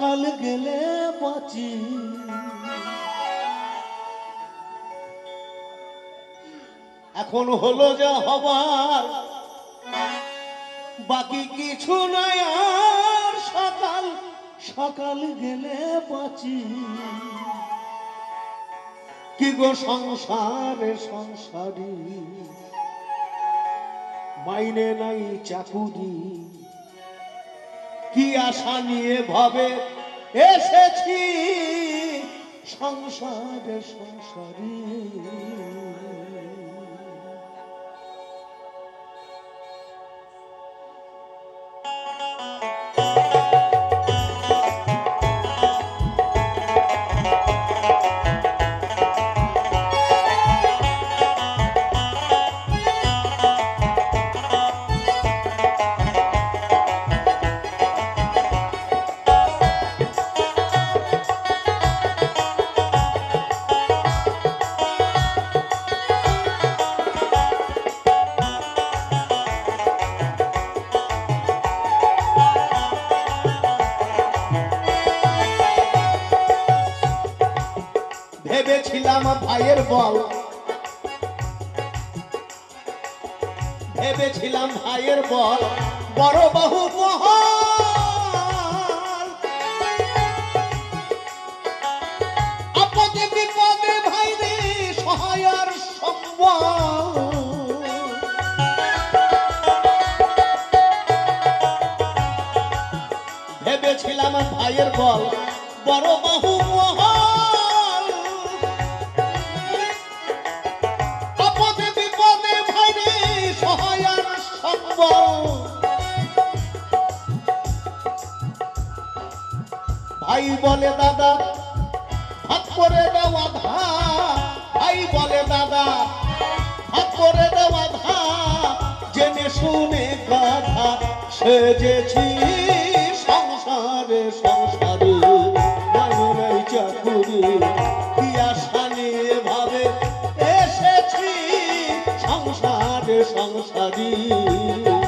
কাল গেলে বাঁচি। এখন হলো যা হবার, বাকি কিছু নাই আর সকাল সকাল গেলে বাঁচি। কি গো সংসারে সংসারী? মাইনে নাই চাকুরি। কি আশা নিয়ে ভাবে? এসেছি সংসারে সংসারী। ভেবেছিলাম ভাইয়ের বল। ভেবেছিলাম ভাইয়ের বল। বড় বাহু আপদে বিপদে ভাইরে সহায়র সম্বল। ভেবেছিলাম ভাইয়ের বল। বড় বাহু মহল। বলে দাদা ভাগ করে দেওয়া ভাই বলে দাদা ভাগ করে দেওয়া ধা জেনে শুনে গাধা সেজেছি সংসারে সংসারে। সংসারে, সংসারী।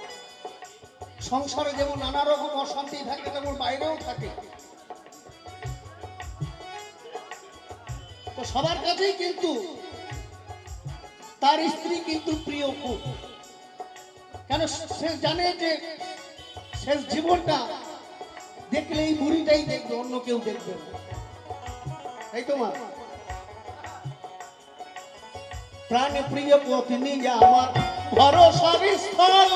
সংসারে যেমন নানা রকম অশান্তি থাকে, তেমন বাইরেও থাকে। তো সবার কাছেই কিন্তু তার স্ত্রী কিন্তু প্রিয় খুব। কেন সে জানে যে শেষ জীবনটা দেখলে এই বুড়িটাই দেখবে, অন্য কেউ দেখবে এই তো মা? প্রাণ প্রিয় পত্নী আমার ভরসার স্থল।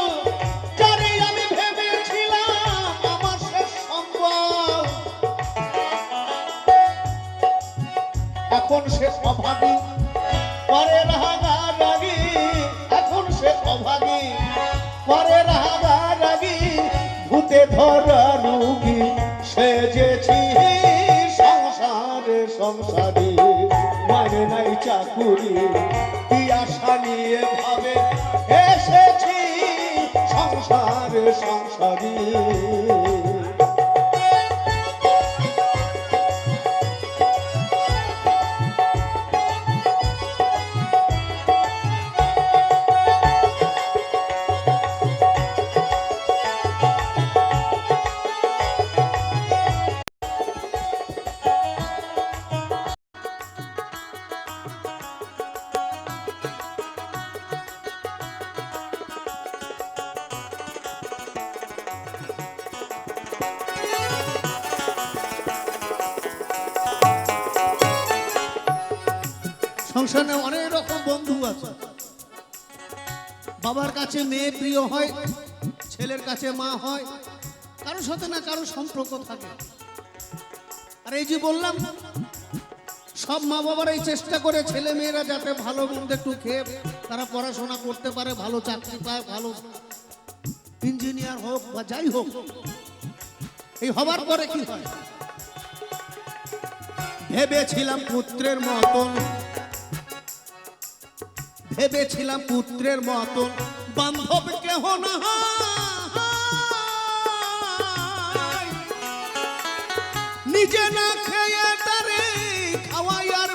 এখন সে অভাবী পরে রাগারাগি এখন সে অভাবী পরে রাগারাগি ভূতে ধরা রুগী। সেজেছি সংসারে সংসারে। মানে নাই চাকুরি, কি নিয়ে ভাবে? এসেছি সংসারে সংসারী। সংসারে অনেক রকম বন্ধু আছে। বাবার কাছে মেয়ে প্রিয় হয়, ছেলের কাছে মা হয়, কারোর সাথে না কারও সম্পর্ক থাকে। আর এই যে বললাম, সব মা বাবার এই চেষ্টা করে ছেলে মেয়েরা যাতে ভালো মন্দ একটু খেয়ে, তারা পড়াশোনা করতে পারে, ভালো চাকরি পায়, ভালো ইঞ্জিনিয়ার হোক বা যাই হোক। এই হবার পরে কি হয়? ভেবেছিলাম পুত্রের মতন ভেবেছিলাম পুত্রের মতন বান্ধব কেহ না। নিজে না খেয়ে তারে খাওয়াই আর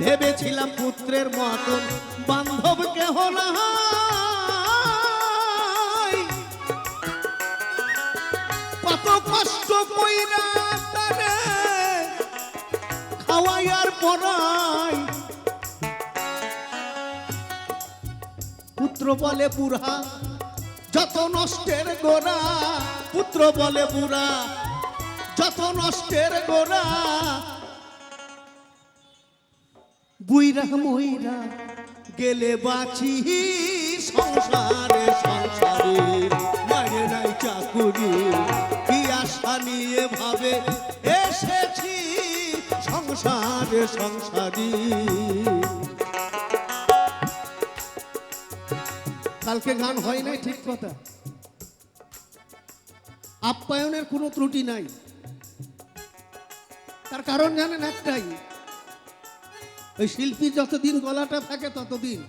ভেবেছিলাম পুত্রের মতন বান্ধব কেহ না। কত কষ্ট কইরা আর পড়াই। পুত্র বলে বুড়া, যত নষ্টের গোড়া। পুত্র বলে বুড়া, যত নষ্টের গোড়া। বুইরা মইরা গেলে বাঁচি সংসারে সংসারে। মারে নাই চাকুরি কি আশা নিয়ে ভাবে সংসারে। সংসারী কালকে গান হয় নাই, ঠিক কথা। আপ্যায়নের কোনো ত্রুটি নাই। তার কারণ জানেন একটাই, ওই শিল্পীর যতদিন গলাটা থাকে ততদিন।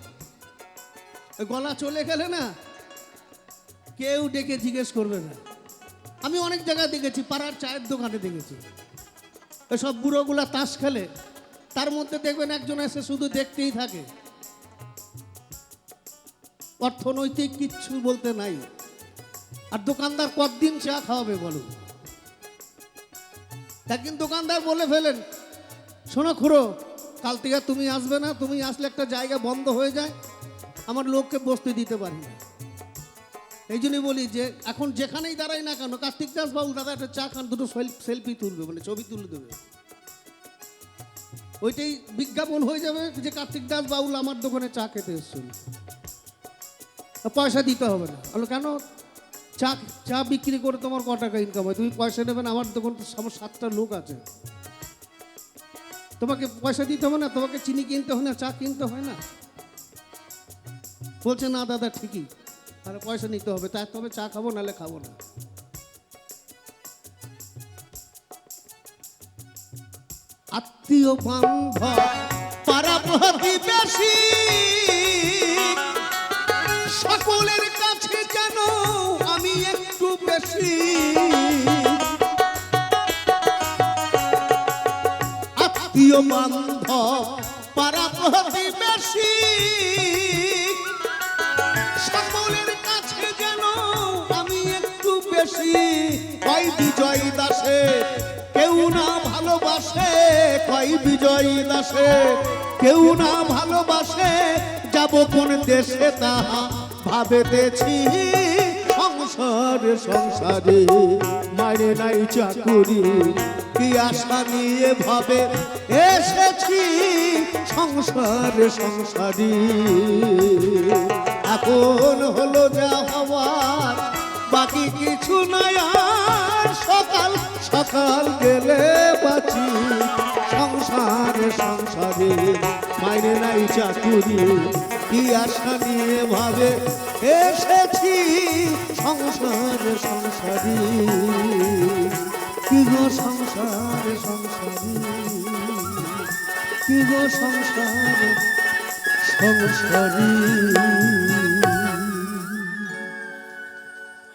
গলা চলে গেলে না, কেউ ডেকে জিজ্ঞেস করবে না। আমি অনেক জায়গায় দেখেছি, পাড়ার চায়ের দোকানে দেখেছি। সব বুড়োগুলা তাস খেলে তার মধ্যে দেখবেন একজন এসে শুধু দেখতেই থাকে। অর্থনৈতিক কিচ্ছু বলতে নাই। আর দোকানদার কতদিন চা খাওয়াবে বলুন? একদিন দোকানদার বলে ফেলেন, শোনো খুড়ো, কাল থেকে তুমি আসবে না, তুমি আসলে একটা জায়গা বন্ধ হয়ে যায়, আমার লোককে বসতে দিতে পারি এই জন্যই বলি যে, এখন যেখানেই দাঁড়াই না কেন কার্তিক দাস বাবু দাদা একটা চা খান, দুটো সেলফি তুলবে মানে ছবি তুলে দেবে। ওইটাই বিজ্ঞাপন হয়ে যাবে যে কার্তিক দাস বাউল আমার দোকানে চা খেতে এসছিল। পয়সা দিতে হবে না। বলো কেন? চা চা বিক্রি করে তোমার ক টাকা ইনকাম হয়? তুমি পয়সা নেবে না, আমার দোকান তো আমার সাতটা লোক আছে। তোমাকে পয়সা দিতে হবে না, তোমাকে চিনি কিনতে হয় না, চা কিনতে হয় না। বলছে, না দাদা, ঠিকই। তাহলে পয়সা নিতে হবে। তাই তবে চা খাব, নাহলে খাব না। আত্মীয় বান্ধব, পাড়া প্রতিবেশী, সকলের কাছে যেন আমি একটু বেশি। আত্মীয় বান্ধব, পাড়া প্রতিবেশী, সকলের কাছে যেন আমি একটু বেশি। কয় বিজয় দাসে কেউ না ভালোবাসে, কয় বিজয় দাসে। কেউ না ভালোবাসে, যাব কোন দেশে তাহা ভাবেতেছি। সংসারে সংসারে, মারে নাই চাকুরি, কি আশা নিয়ে ভাবে এসেছি। সংসারে সংসারী। এখন হলো যা হওয়ার, বাকি কিছু সকাল সকাল গেলে বাঁচি। সংসারে সংসারে, মাইনে নাই চাকুরি। কি আশা নিয়ে ভাবে এসেছি? সংসারে, সংসারী। কি গো সংসারে, সংসারী? কি গো সংসারে, সংসারী?